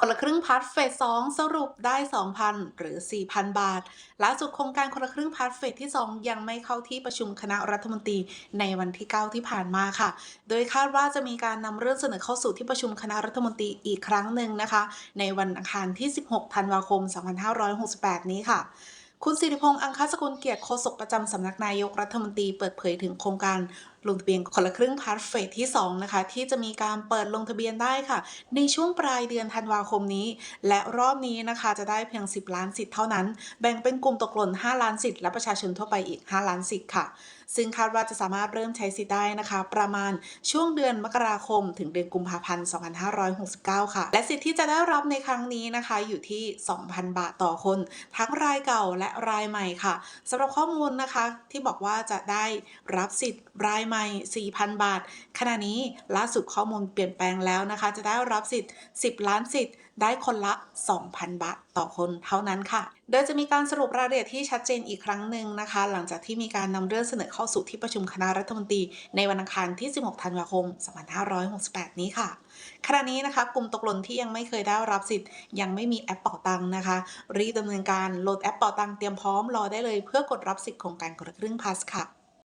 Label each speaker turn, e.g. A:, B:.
A: คนละครึ่งพัทเฟส2สรุปได้ 2,000 หรือ 4,000 บาทล่าสุดโครงการคนละครึ่งพัทเฟสที่ 2 ยังไม่เข้าที่ประชุมคณะรัฐมนตรีในวันที่ 9 ที่ผ่านมาค่ะ โดยคาดว่าจะมีการนำเรื่องเสนอเข้าสู่ที่ประชุมคณะรัฐมนตรีอีกครั้งหนึ่งนะคะ ในวันอังคารที่ 16 ธันวาคม 2568 นี้ค่ะคุณสิริพงษ์อังคสกุลเกียรติโฆษกประจำสำนักนายกรัฐมนตรีเปิดเผยถึงโครงการ ลงทะเบียนคนละครึ่งพาร์ทเฟสที่ 2 นะคะ ที่จะมีการเปิดลงทะเบียนได้ค่ะ ในช่วงปลายเดือนธันวาคมนี้ และรอบนี้นะคะจะได้เพียง 10 ล้านสิทธิ์เท่านั้น แบ่งเป็นกลุ่มตกหล่น 5 ล้านสิทธิ์และประชาชนทั่วไปอีก 5 ล้านสิทธิ์ค่ะ ซึ่งคาดว่าจะสามารถเริ่มใช้สิทธิ์ได้นะคะ ประมาณช่วงเดือนมกราคม ถึงเดือนกุมภาพันธ์ 2569 ค่ะ และสิทธิ์ที่จะได้รับในครั้งนี้นะคะอยู่ที่ 2,000 บาทต่อคน ทั้งรายเก่าและรายใหม่ค่ะสำหรับข้อมูลนะคะที่บอกว่าจะได้รับสิทธิ์รายใหม่4,000 บาท ขณะนี้ล่าสุดข้อมูลเปลี่ยนแปลงแล้วนะคะ จะได้รับสิทธิ์ 10 ล้านสิทธิ์ ได้คนละ 2,000 บาทต่อคนเท่านั้นค่ะ โดยจะมีการสรุปรายละเอียดที่ชัดเจนอีกครั้งหนึ่งนะคะ หลังจากที่มีการนำเรื่องเสนอเข้าสู่ที่ประชุมคณะรัฐมนตรี ในวันอังคารที่ 16 ธันวาคม 2568 นี้ค่ะขณะนี้นะคะกลุ่มตกหล่นที่ยังไม่เคยได้รับสิทธิ์ ยังไม่มีแอปเป่าตังค์นะคะ รีบดำเนินการโหลดแอปเป่าตังค์เตรียมพร้อมรอได้เลยเพื่อกดรับสิทธิ์โครงการคนละครึ่งพลัสค่ะ